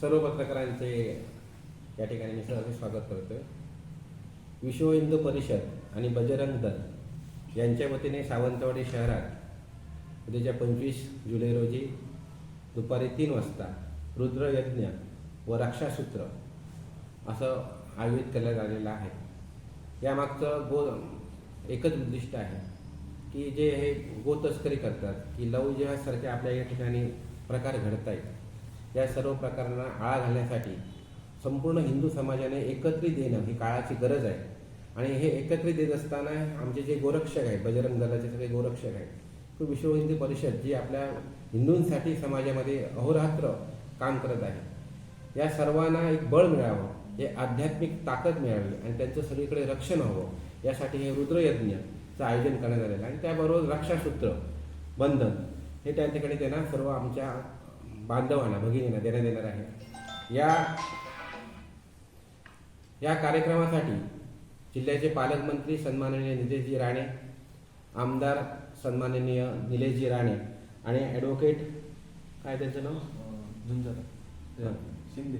सर्व पत्रकारांचे या ठिकाणी मी सर्व स्वागत करतोय. विश्व हिंदू परिषद आणि बजरंग दल यांच्या वतीने सावंतवाडी शहरात उद्याच्या पंचवीस जुलै रोजी दुपारी तीन वाजता रुद्रयज्ञ व रक्षासूत्र असं आयोजित करण्यात आलेलं आहे. यामागचं गो एकच उद्दिष्ट आहे की जे हे गो तस्करी करतात की लव जिहासारखे आपल्या या ठिकाणी प्रकार घडत आहेत या सर्व प्रकारांना आळा घालण्यासाठी संपूर्ण हिंदू समाजाने एकत्रित येणं ही काळाची गरज आहे. आणि हे एकत्रित येत असताना आमचे जे गोरक्षक आहेत बजरंग दलाचे सगळे गोरक्षक आहेत तो विश्व हिंदू परिषद जी आपल्या हिंदूंसाठी समाजामध्ये अहोरात्र काम करत आहे या सर्वांना एक बळ मिळावं हे आध्यात्मिक ताकद मिळावी आणि त्यांचं सगळीकडे रक्षण हवं यासाठी हे रुद्रयज्ञचं आयोजन करण्यात आलेलं आहे. आणि त्याबरोबर रक्षासूत्र बंधन हे त्या ठिकाणी त्यांना सर्व आमच्या बांधवांना भगिनींना देण्यात येणार आहे. या या कार्यक्रमासाठी जिल्ह्याचे पालकमंत्री सन्माननीय निलेशजी राणे आमदार सन्माननीय निलेशजी राणे आणि ॲडव्होकेट काय त्यांचं नाव? झुंजार शिंदे.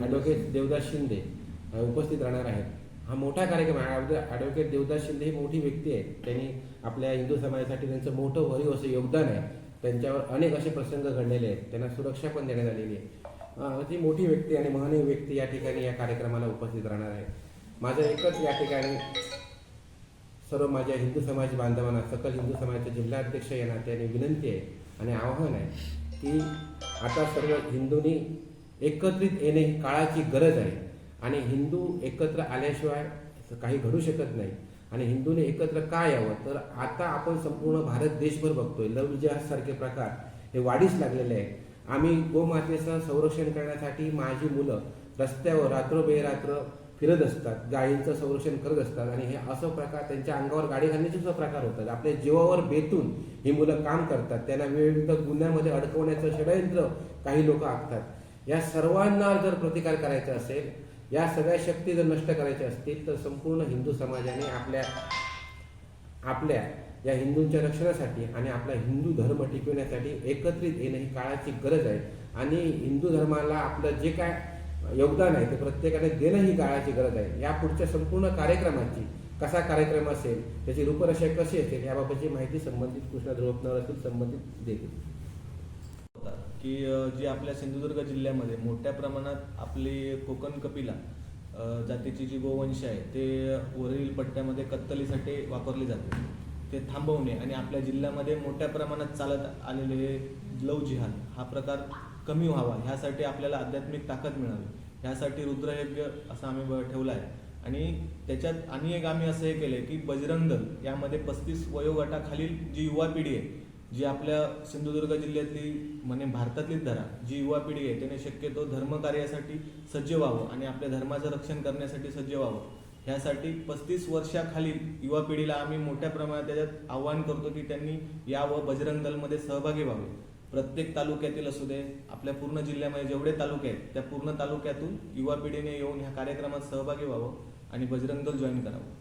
ॲडव्होकेट देवदास शिंदे. उपस्थित राहणार आहेत. हा मोठा कार्यक्रम आहे. ॲडव्हो- ॲडव्होकेट देवदास शिंदे ही मोठी व्यक्ती आहे. त्यांनी आपल्या हिंदू समाजासाठी त्यांचं मोठं भरीव असं योगदान आहे. त्यांच्यावर अनेक असे प्रसंग घडलेले आहेत. त्यांना सुरक्षा पण देण्यात आलेली आहे. ती मोठी व्यक्ती आणि महनीय व्यक्ती या ठिकाणी या कार्यक्रमाला उपस्थित राहणार आहे. माझं एकच या ठिकाणी सर्व माझ्या हिंदू समाज बांधवांना सकल हिंदू समाजाचे जिल्हाध्यक्ष या नात्याने विनंती आहे आणि आव्हान आहे की आता सर्व हिंदूंनी एकत्रित येणे काळाची गरज आहे. आणि हिंदू एकत्र आल्याशिवाय काही घडू शकत नाही. आणि हिंदूने एकत्र का यावं? तर आता आपण संपूर्ण भारत देशभर बघतोय. लव सारखे प्रकार हे वाढीस लागलेले आहे आम्ही गोमातेचं संरक्षण करण्यासाठी माझी मुलं रस्त्यावर रात्रबेरात्र फिरत असतात गायींचं संरक्षण करत असतात आणि हे असं प्रकार त्यांच्या अंगावर गाडी घालण्याचे सुद्धा प्रकार होतात. आपल्या जीवावर बेतून ही मुलं काम करतात. त्यांना विविध गुन्ह्यामध्ये अडकवण्याचं षडयंत्र काही लोक आखतात. या सर्वांना जर प्रतिकार करायचा असेल या सगळ्या शक्ती जर नष्ट करायच्या असतील तर संपूर्ण हिंदू समाजाने आपल्या आपल्या या हिंदूंच्या रक्षणासाठी आणि आपला हिंदू धर्म टिकवण्यासाठी एकत्रित येणं ही काळाची गरज आहे. आणि हिंदू धर्माला आपलं जे काय योगदान आहे ते प्रत्येकाने देणं ही काळाची गरज आहे. या पुढच्या संपूर्ण कार्यक्रमाची कसा कार्यक्रम असेल त्याची रूपरेषा कशी असेल याबाबतची माहिती संबंधित कृष्णा ध्रुवपणावर असतील संबंधित देतील. की जी आपल्या सिंधुदुर्ग जिल्ह्यामध्ये मोठ्या प्रमाणात आपली कोकण कपिला जातीची जी गोवंश आहे ते वरील पट्ट्यामध्ये कत्तलीसाठी वापरली जाते. ते थांबवणे आणि आपल्या जिल्ह्यामध्ये मोठ्या प्रमाणात चालत आलेले लव जिहाद हा प्रकार कमी व्हावा ह्यासाठी आपल्याला आध्यात्मिक ताकद मिळावी ह्यासाठी रुद्रयज्ञ असा आम्ही ठेवला आहे. आणि त्याच्यात आणि एक आम्ही असं हे केलं की बजरंग दल यामध्ये पस्तीस वयोगटाखालील जी युवा पिढी आहे जी आपल्या सिंधुदुर्ग जिल्ह्यातली म्हणे भारतातलीच धरा जी युवा पिढी आहे त्याने शक्यतो धर्मकार्यासाठी सज्ज व्हावं आणि आपल्या धर्माचं रक्षण करण्यासाठी सज्ज व्हावं. ह्यासाठी पस्तीस वर्षाखालील युवा पिढीला आम्ही मोठ्या प्रमाणात त्याच्यात आव्हान करतो की त्यांनी यावं बजरंग दलमध्ये सहभागी व्हावे. प्रत्येक तालुक्यातील असू दे आपल्या पूर्ण जिल्ह्यामध्ये जेवढे तालुके आहेत त्या पूर्ण तालुक्यातून युवा पिढीने येऊन ह्या कार्यक्रमात सहभागी व्हावं आणि बजरंग दल जॉईन करावं.